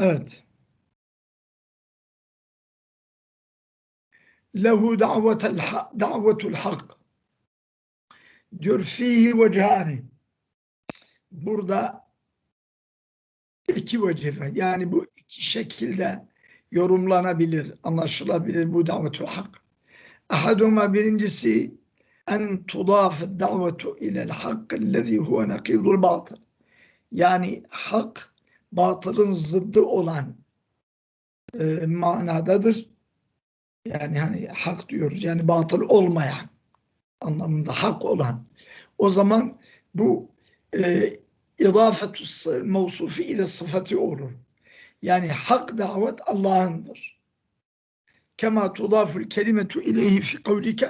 Evet. Lehu da'vetel hak, da'vetul hak. Diyor fihi vecihani. Burada iki vecihe yani bu iki şekilde yorumlanabilir, anlaşılabilir bu davetul hak. Ahaduma birincisi en tudaf davetu ilel hak ellezî huve nakidul batıl. Yani hak batılın zıddı olan e, manadadır. Yani hani hak diyoruz yani batıl olmayan anlamında hak olan. O zaman bu e, idafetü mevsufi ile sıfatı olur. Yani hak davet Allah'ındır. Kema tudaful kelimetu ileyhi fi kavlike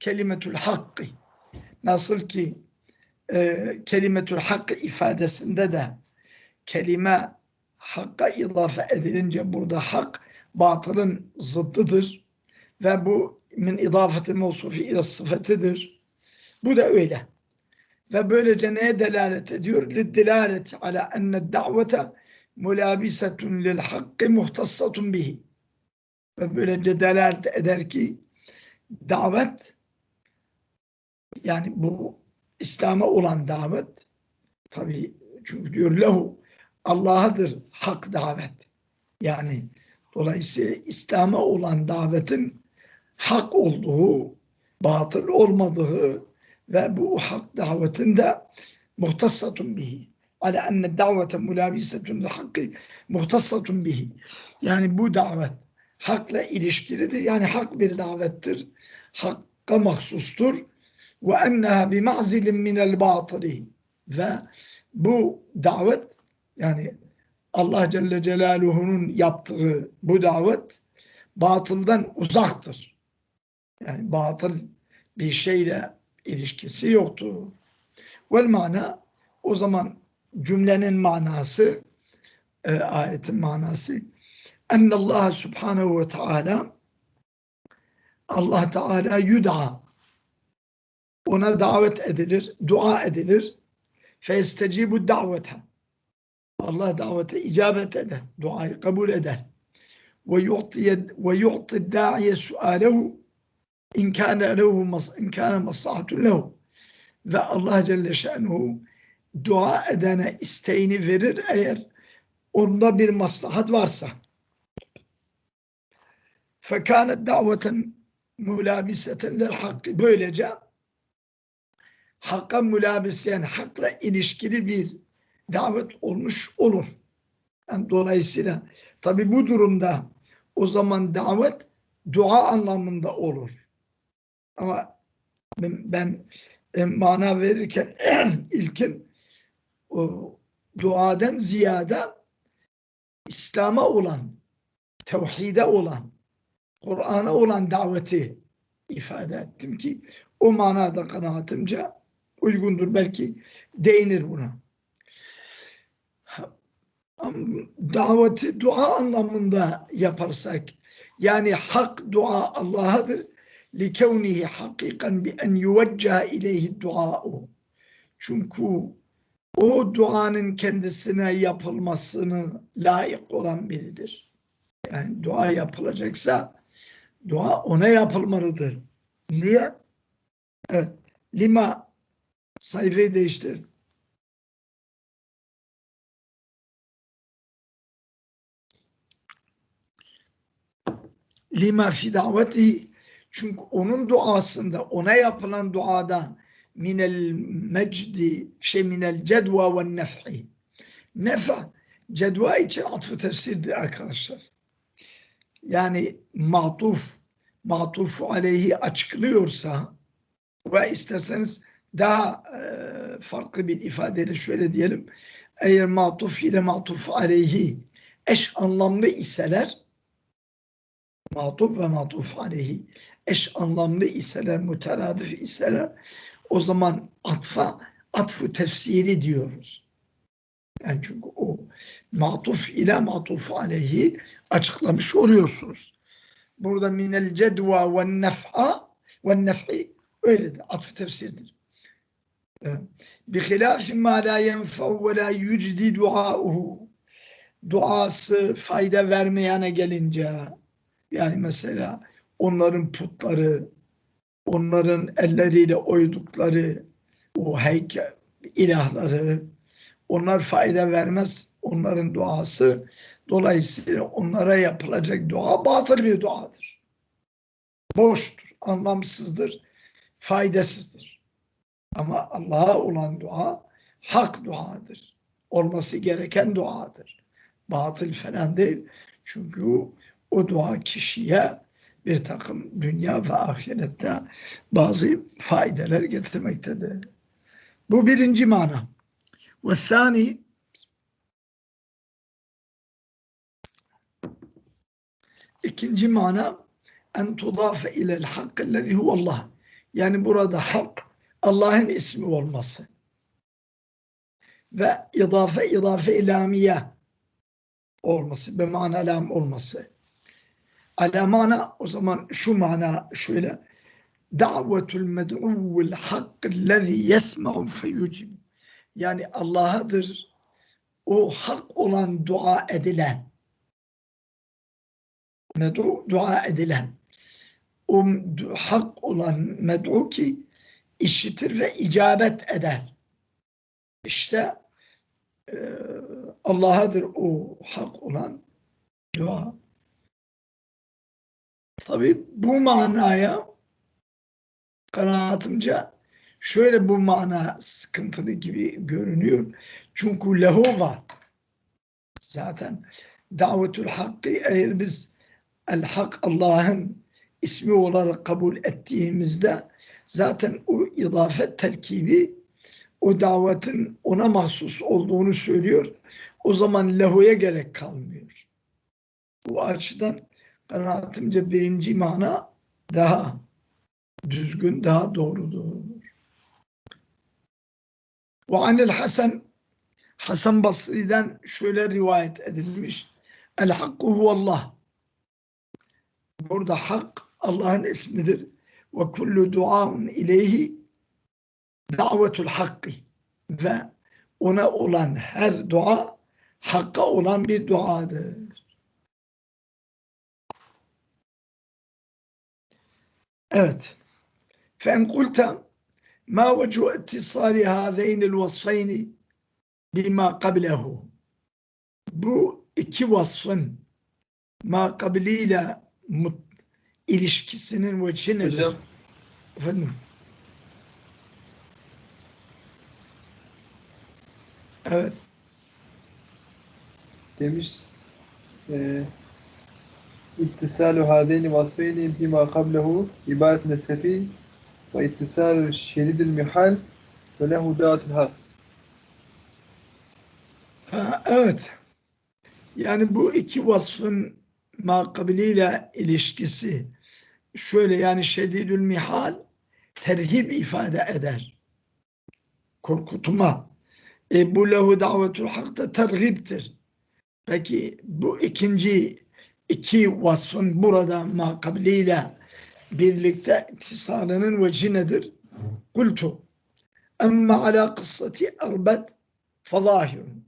kelimetul hakkı. Nasıl ki e, kelimetul hakkı ifadesinde de kelime hakka idafe edilince burada hak batılın zıddıdır ve bu min idafeti mevsufi ile sıfatıdır. Bu da öyle. Ve böylece neye delalet ediyor? Liddilaleti ala enne da'vete mulabisetun lil hakkı muhtassatun bihi. Ve böylece delalet eder ki davet yani bu İslam'a olan davet tabi çünkü diyor lehu Allah'adır hak davet. Yani dolayısıyla İslam'a olan davetin hak olduğu, batıl olmadığı ve bu hak davetinde muhtassatun bihi. Ala enne davete mulabisetun hakkı muhtassatun bihi. Yani bu davet hakla ilişkilidir. Yani hak bir davettir. Hakka mahsustur. Ve enneha bi ma'zilin minel batıli. Ve bu davet yani Allah Celle Celaluhu'nun yaptığı bu davet batıldan uzaktır. Yani batıl bir şeyle ilişkisi yoktu. Vel mana o zaman cümlenin manası e, ayetin manası Allah subhanehu ve teala Allah Teala yud'a ona davet edilir, dua edilir. Festecibu davete. Allah davete icabet eder, duayı kabul eder. Ve yu'ti ve yu'ti da'iye sualehu in kana lehu in kana maslahatun lehu. Ve Allah Celle Şenuhu dua edene isteğini verir eğer onda bir maslahat varsa. Fekânet daveten mulabiseten lil hakkı. Böylece hakka mülabisen, hakla ilişkili bir davet olmuş olur. Yani dolayısıyla tabi bu durumda o zaman davet dua anlamında olur. Ama ben, ben e, mana verirken ilkin o duadan ziyade İslam'a olan, tevhide olan, Kur'an'a olan daveti ifade ettim ki o manada kanaatimce uygundur. Belki değinir buna daveti dua anlamında yaparsak yani hak dua Allah'adır likevnihi hakikan bi en yuvecca ileyhi dua'u çünkü o duanın kendisine yapılmasını layık olan biridir. Yani dua yapılacaksa dua ona yapılmalıdır. Niye? Evet. Lima sayfayı değiştir. Lima fi daveti çünkü onun duasında ona yapılan duada minel mecdi şey minel cedva ve nef'i nefa cedva için atfı tefsirdir arkadaşlar. Yani matuf matufu aleyhi açıklıyorsa ve isterseniz daha e, farklı bir ifadeyle şöyle diyelim. Eğer matuf ile matuf aleyhi eş anlamlı iseler matuf ve matuf aleyhi eş anlamlı iseler, müteradif iseler o zaman atfa atfu tefsiri diyoruz. Yani çünkü o matuf ile matuf aleyhi açıklamış oluyorsunuz. Burada minel cedva ve nef'a ve nef'i öyledir. Atfı tefsirdir. Bi hilafin ma la yenfev ve la yücdi duauhu. duası fayda vermeyene gelince yani mesela onların putları, onların elleriyle oydukları o heykel ilahları onlar fayda vermez onların duası dolayısıyla onlara yapılacak dua batıl bir duadır. Boştur, anlamsızdır, faydasızdır. Ama Allah'a olan dua hak duadır. Olması gereken duadır. Batıl falan değil. Çünkü o dua kişiye bir takım dünya ve ahirette bazı faydeler getirmektedir. Bu birinci mana. Ve sani ikinci mana en tudafe ilel hakkı lezi huvallah. Yani burada hak Allah'ın ismi olması. Ve idafe idafe ilamiye olması. Be mana olması. Ala mana o zaman şu mana şöyle davetul med'uvul hakk'llezî yesma'u feyucib. Yani Allah'adır o hak olan dua edilen med'u dua edilen o hak olan med'u ki işitir ve icabet eder. İşte e, Allah'adır o hak olan dua. Tabi bu manaya kanaatimce şöyle bu mana sıkıntılı gibi görünüyor. Çünkü lehu. Zaten davetul hakkı eğer biz el hak Allah'ın ismi olarak kabul ettiğimizde zaten o idafet terkibi o davetin ona mahsus olduğunu söylüyor. O zaman lehuya gerek kalmıyor. Bu açıdan kanaatimce birinci mana daha düzgün, daha doğrudur. Ve anil Hasan Hasan Basri'den şöyle rivayet edilmiş. El hakku huvallah. Burada hak Allah'ın ismidir. Ve kullu duaun ileyhi davetul hakkı. Ve ona olan her dua hakka olan bir duadır. Evet. فإن قلت ما وجه اتصال هذين الوصفين بما قبله bu iki vasfın ma kabiliyle mut, ilişkisinin veçi nedir? Hocam. Efendim? Evet. demiş e, ittisalu hadeyni vasfeyni bima qablehu ibadet nesefi ve ittisalu şedidil mihal ve lehu da'atul hak. Ha, evet. Yani bu iki vasfın makabiliyle ilişkisi şöyle yani şedidül mihal terhib ifade eder. Korkutma. E, bu lehu davetul hak da terhiptir. Peki bu ikinci iki vasfın burada makabiliyle birlikte ittisalının veci nedir? Kultu. Amma ala kıssati erbet fazahirun.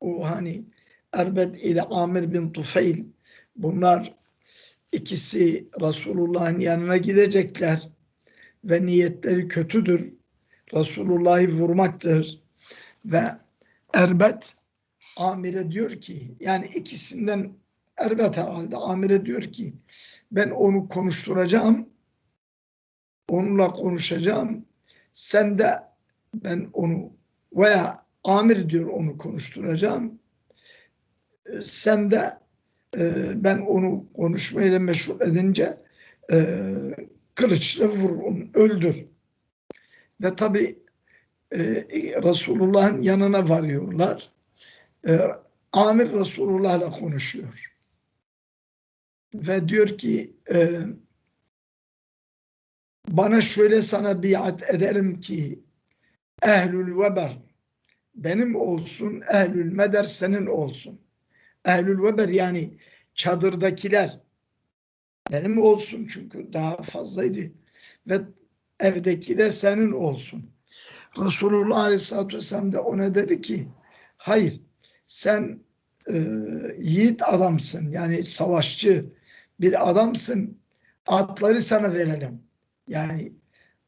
O hani Erbet ile Amir bin Tufeyl bunlar ikisi Resulullah'ın yanına gidecekler ve niyetleri kötüdür. Resulullah'ı vurmaktır ve Erbet Amir'e diyor ki yani ikisinden Erbet herhalde Amir'e diyor ki ben onu konuşturacağım onunla konuşacağım sen de ben onu veya Amir diyor onu konuşturacağım sen de e, ben onu konuşmayla meşgul edince e, kılıçla vur öldür. Ve tabi e, Resulullah'ın yanına varıyorlar. E, Amir Resulullah'la konuşuyor. Ve diyor ki e, bana şöyle sana biat ederim ki ehlül veber benim olsun, ehlül meder senin olsun. Ehlül veber yani çadırdakiler benim olsun çünkü daha fazlaydı ve evdekiler senin olsun. Resulullah Aleyhisselatü Vesselam da ona dedi ki hayır sen e, yiğit adamsın yani savaşçı bir adamsın atları sana verelim. Yani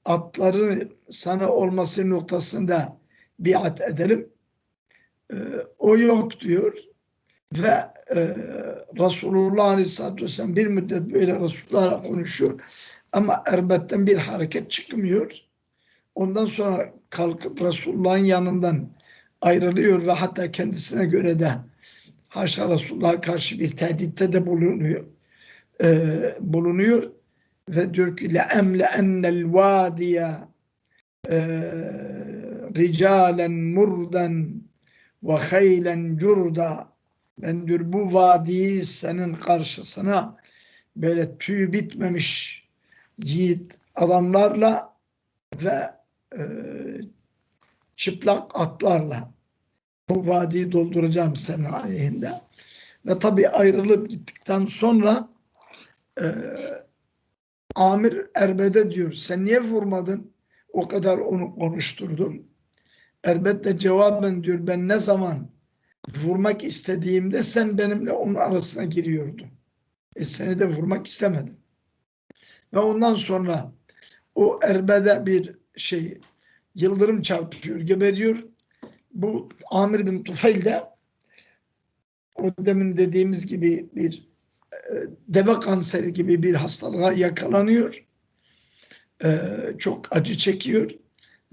atları sana olması noktasında biat edelim. E, o yok diyor ve e, Resulullah Aleyhisselatü Vesselam bir müddet böyle Resulullah'la konuşuyor ama Erbet'ten bir hareket çıkmıyor. Ondan sonra kalkıp Resulullah'ın yanından ayrılıyor ve hatta kendisine göre de haşa Resulullah'a karşı bir tehditte de bulunuyor E, bulunuyor ve diyor ki لَاَمْلَأَنَّ الْوَادِيَ رِجَالًا مُرْدًا وَخَيْلًا جُرْدًا ben diyor bu vadiyi senin karşısına böyle tüy bitmemiş yiğit adamlarla ve e, çıplak atlarla bu vadiyi dolduracağım senin aleyhinde. Ve tabi ayrılıp gittikten sonra e, Amir Erbed'e diyor sen niye vurmadın? O kadar onu konuşturdum. Erbed de cevaben diyor ben ne zaman vurmak istediğimde sen benimle onun arasına giriyordun. E seni de vurmak istemedim. Ve ondan sonra o erbede bir şey yıldırım çarpıyor, geberiyor. Bu Amir bin Tufeil de o demin dediğimiz gibi bir deve kanseri gibi bir hastalığa yakalanıyor. E, çok acı çekiyor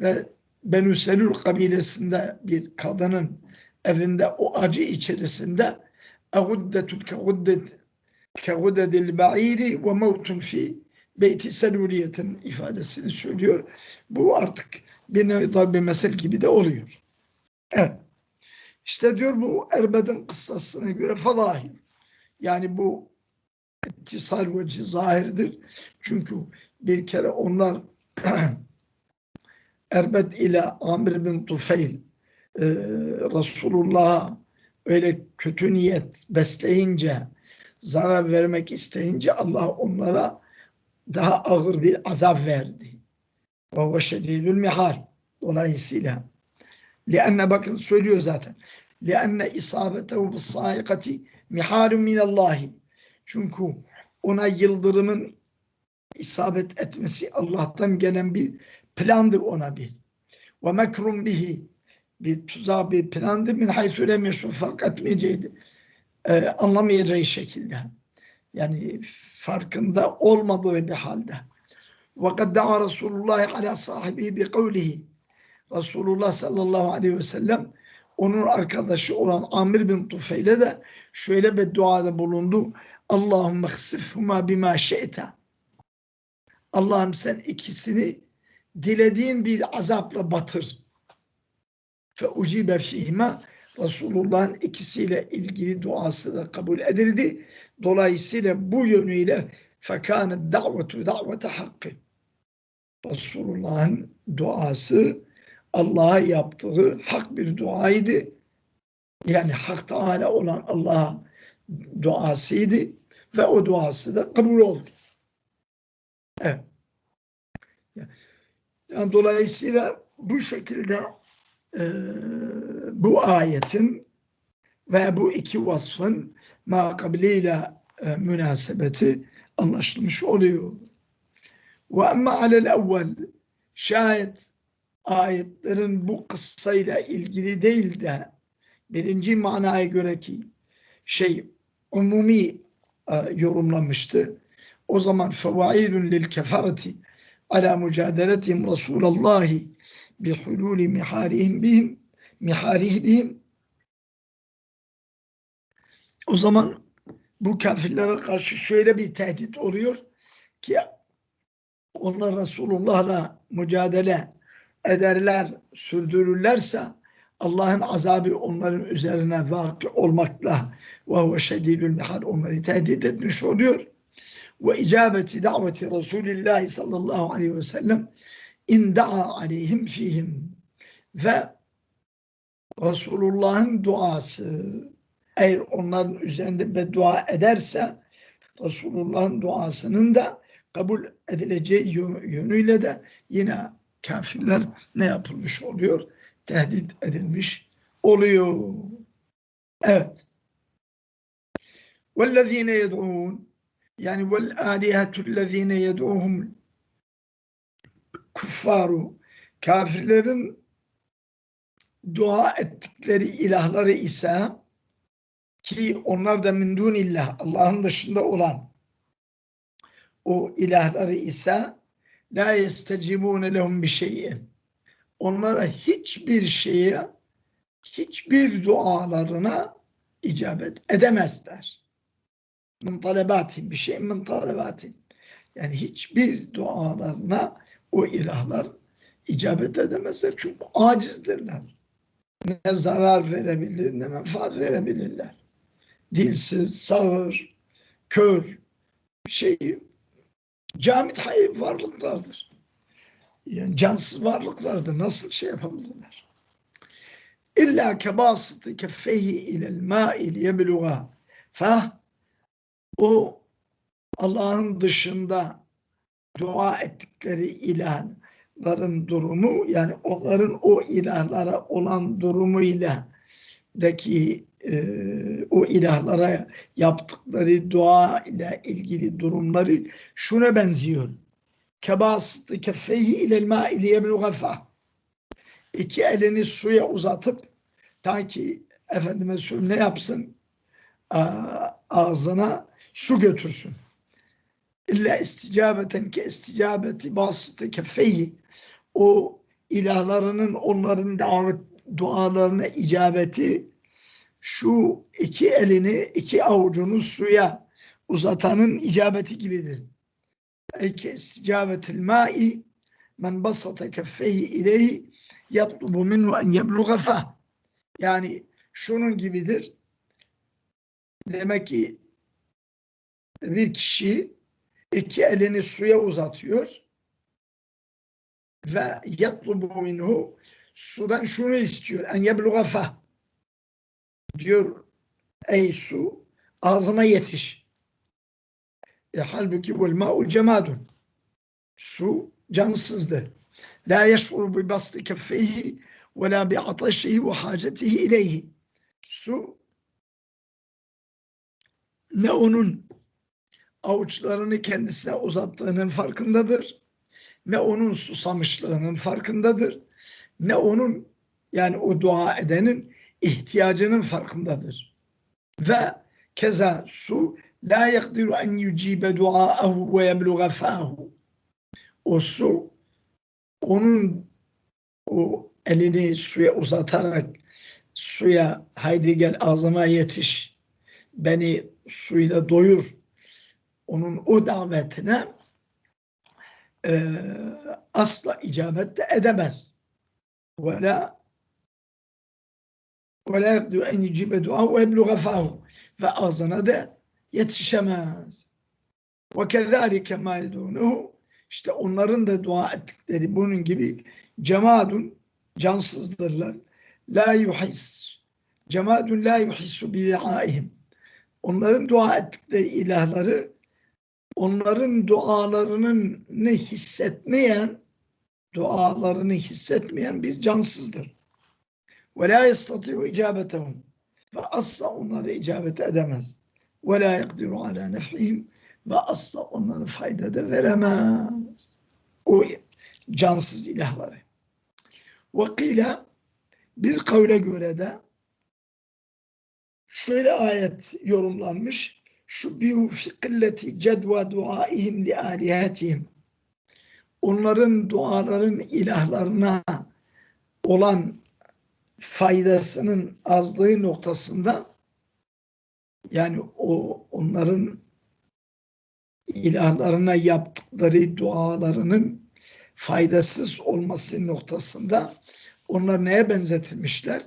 ve Benü Selül kabilesinde bir kadının evinde o acı içerisinde اَغُدَّتُ كَغُدَّتِ كَغُدَّدِ الْبَعِيرِ وَمَوْتٌ fi beyti selüliyetin ifadesini söylüyor. Bu artık bir nevi darbe mesel gibi de oluyor. Evet. İşte diyor bu Erbed'in kıssasına göre fadahil. Yani bu ittisal ve zahirdir. Çünkü bir kere onlar Erbed ile Amir bin Tufeil e, Resulullah'a öyle kötü niyet besleyince, zarar vermek isteyince Allah onlara daha ağır bir azap verdi. Ve o şedidül mihal. Dolayısıyla لأن bakın söylüyor zaten. لأن isabetehu bis saikati miharun minallahi. Çünkü ona yıldırımın isabet etmesi Allah'tan gelen bir plandı ona bir. Ve mekrum bihi bir tuzağı bir plandı min haythu lem yeşun fark etmeyeceydi. Ee, anlamayacağı şekilde. Yani farkında olmadığı bir halde. وَقَدْ دَعَى رَسُولُ اللّٰهِ عَلَى صَاحِبِهِ بِقَوْلِهِ Resulullah sallallahu aleyhi ve sellem onun arkadaşı olan Amir bin Tufeil'e de şöyle bir duada bulundu. Allahümme hsifhuma bima şe'te. Allah'ım sen ikisini dilediğin bir azapla batır. Fe ucibe fihima Resulullah'ın ikisiyle ilgili duası da kabul edildi. Dolayısıyla bu yönüyle fekânet davetu davete hakkı. Resulullah'ın duası Allah'a yaptığı hak bir duaydı. Yani hak Teala olan Allah'a duasıydı ve o duası da kabul oldu. Evet. Yani dolayısıyla bu şekilde e, bu ayetin ve bu iki vasfın makabliyle e, münasebeti anlaşılmış oluyor. Ve amma alel evvel şayet ayetlerin bu kıssayla ilgili değil de birinci manaya göre ki şey umumi yorumlamıştı. O zaman fevaidun lil kefareti ala mücadeletihim Resulallahi bi hululi miharihim bihim miharihim o zaman bu kafirlere karşı şöyle bir tehdit oluyor ki onlar Resulullah'la mücadele ederler, sürdürürlerse Allah'ın azabı onların üzerine vakı olmakla ve huve şedidül mihal onları tehdit etmiş oluyor. Ve icabeti daveti Resulullah sallallahu aleyhi ve sellem in da'a aleyhim fihim ve Resulullah'ın duası eğer onların üzerinde beddua ederse Resulullah'ın duasının da kabul edileceği yönüyle de yine kafirler ne yapılmış oluyor? Tehdit edilmiş oluyor. Evet. وَالَّذ۪ينَ يَدْعُونَ yani وَالْآلِهَةُ الَّذ۪ينَ يَدْعُوهُمْ kuffaru kafirlerin dua ettikleri ilahları ise ki onlar da min dunillah Allah'ın dışında olan o ilahları ise la yestecibune lehum bir şeyin onlara hiçbir şeye hiçbir dualarına icabet edemezler. Min talebatin bir şey min talebatin. Yani hiçbir dualarına o ilahlar icabet edemezler. Çünkü acizdirler. Ne zarar verebilir ne menfaat verebilirler. Dilsiz, sağır, kör, şey, camit hayır varlıklardır. Yani cansız varlıklardır. Nasıl şey yapabilirler? İlla kebasıtı keffeyhi ilel ma'il yebluğa fa o Allah'ın dışında dua ettikleri ilahların durumu yani onların o ilahlara olan durumuyla daki e, o ilahlara yaptıkları dua ile ilgili durumları şuna benziyor. Kebasıtı keffeyhi ilel ma'il yebluğa fa iki elini suya uzatıp ta ki efendime söyleyeyim ne yapsın ağzına su götürsün. İlla isticabeten ki isticabeti basıtı kefeyi o ilahlarının onların davet dualarına icabeti şu iki elini iki avucunu suya uzatanın icabeti gibidir. Ey ki isticabetil ma'i men basata keffeyi ileyhi yatlubu minhu en yebluğa. Yani şunun gibidir. Demek ki bir kişi iki elini suya uzatıyor ve yatlubu minhu sudan şunu istiyor. En yebluğa. Diyor ey su ağzıma yetiş. E, halbuki vel ma'u cemadun. Su cansızdır. La yeş'ur bi bastı keffeyhi ve la bi ataşihi ve hacetihi ileyhi. Su ne onun avuçlarını kendisine uzattığının farkındadır, ne onun susamışlığının farkındadır, ne onun yani o dua edenin ihtiyacının farkındadır. Ve keza su la yakdiru en yucibe duaahu ve yebluğa fahu. O su onun o elini suya uzatarak suya haydi gel ağzıma yetiş beni suyla doyur onun o davetine e, asla icabet de edemez. Ve la ve la yakdu en yucibe dua ve ebluğa fahu ve ağzına da yetişemez. Ve kezalike ma işte onların da dua ettikleri bunun gibi cemadun cansızdırlar. La yuhis. Cemadun la yuhissu bi Onların dua ettikleri ilahları onların dualarının ne hissetmeyen dualarını hissetmeyen bir cansızdır. Ve la yestati'u icabetehum ve asla onları icabet edemez. Ve la yakdiru ala nef'ihim ve asla onlara fayda da veremez. O cansız ilahları. Ve bir kavle göre de şöyle ayet yorumlanmış. Şu bihu fi killeti cedva duaihim li alihatihim. Onların duaların ilahlarına olan faydasının azlığı noktasında yani o onların ilahlarına yaptıkları dualarının faydasız olması noktasında onlar neye benzetilmişler?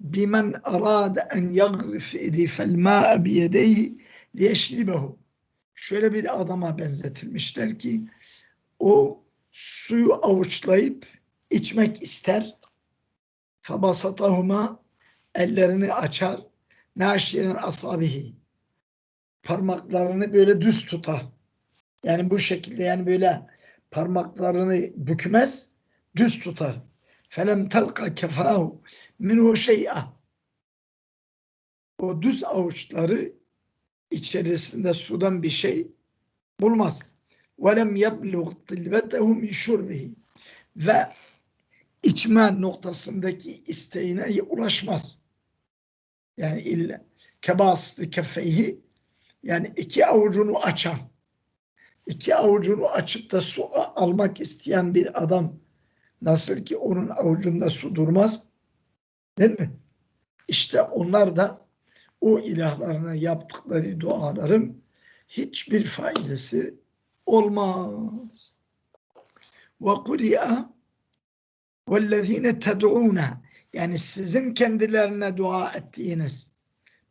Bimen arada en yagrifel ma'a biyedeyhi liyeşlibehu. Şöyle bir adama benzetilmişler ki o suyu avuçlayıp içmek ister. Fabasatahuma ellerini açar naşirin asabihi parmaklarını böyle düz tutar. Yani bu şekilde yani böyle parmaklarını bükmez, düz tutar. Felem telka kefahu minhu şey'a. O düz avuçları içerisinde sudan bir şey bulmaz. Velem yablug tilbetehu şurbihi. Ve içme noktasındaki isteğine ulaşmaz. Yani illa kebastı kefeyhi yani iki avucunu açan iki avucunu açıp da su almak isteyen bir adam nasıl ki onun avucunda su durmaz değil mi? İşte onlar da o ilahlarına yaptıkları duaların hiçbir faydası olmaz. Ve kuri'a vellezine ted'una yani sizin kendilerine dua ettiğiniz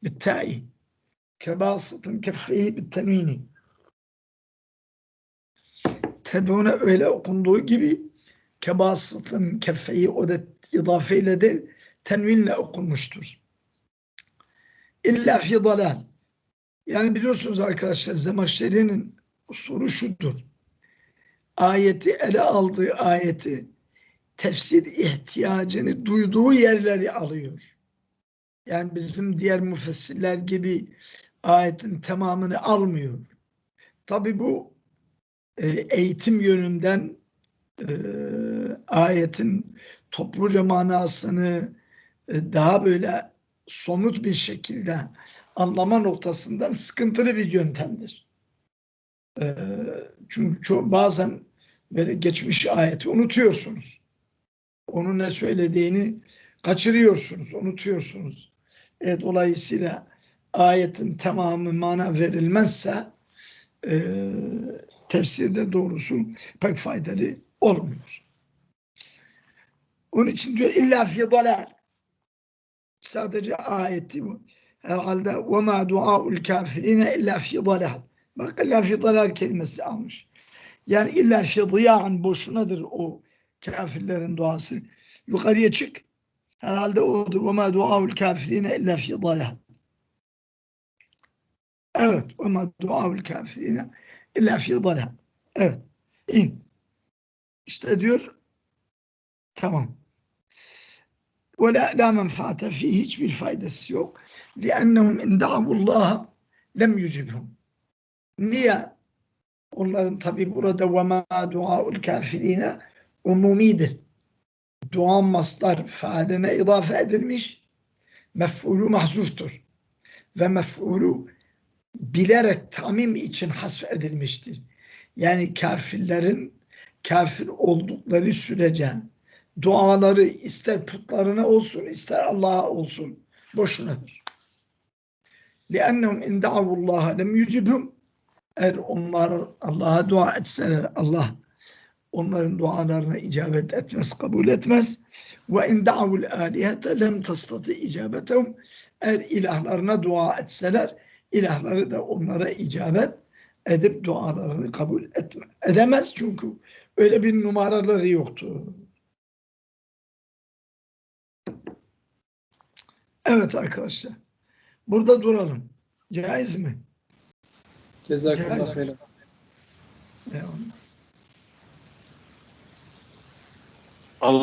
bitta'i kebasıtın keffeyi bittenvini ted'una öyle okunduğu gibi kebasıtın keffeyi o da idafeyle değil tenvinle okunmuştur. İlla fi dalal. Yani biliyorsunuz arkadaşlar Zemahşeri'nin soru şudur. Ayeti ele aldığı ayeti tefsir ihtiyacını duyduğu yerleri alıyor. Yani bizim diğer müfessirler gibi ayetin tamamını almıyor. Tabi bu e, eğitim yönünden e, ayetin topluca manasını e, daha böyle somut bir şekilde anlama noktasından sıkıntılı bir yöntemdir. E, çünkü çok, bazen böyle geçmiş ayeti unutuyorsunuz. Onun ne söylediğini kaçırıyorsunuz, unutuyorsunuz. E, dolayısıyla ayetin tamamı mana verilmezse e, tefsirde doğrusu pek faydalı olmuyor. Onun için diyor illa fi dalal. Sadece ayeti bu. Herhalde ve ma duaul kafirine illa fi dalal. Bak illa fi dalal kelimesi almış. Yani illa fi diyan boşunadır o kafirlerin duası. Yukarıya çık. Herhalde odur. Ma duaul kafirine illa fi dalal. Evet. Ve ma duaul kafirine illa fi dalal. Evet. İn. İşte diyor tamam. Ve la, la menfaate fi hiçbir faydası yok. Liannehum inda'avullaha lem yücibhum. Niye? Onların tabi burada ve ma duaul kafirine umumidir. Dua mastar faaline idafe edilmiş. Mef'ulu mahzuftur. Ve mef'ulu bilerek tamim için hasf edilmiştir. Yani kafirlerin kafir oldukları sürece duaları ister putlarına olsun ister Allah'a olsun boşunadır. لِأَنَّهُمْ اِنْ دَعَوُوا اللّٰهَ لَمْ يُجِبْهُمْ Eğer onlar Allah'a dua etseler Allah onların dualarına icabet etmez, kabul etmez. Ve in da'avul alihete lem tastati icabetehum. Eğer ilahlarına dua etseler, ilahları da onlara icabet edip dualarını kabul etme, edemez çünkü öyle bir numaraları yoktu. Evet arkadaşlar. Burada duralım. Caiz mi? Cezakallah Caiz. Eyvallah.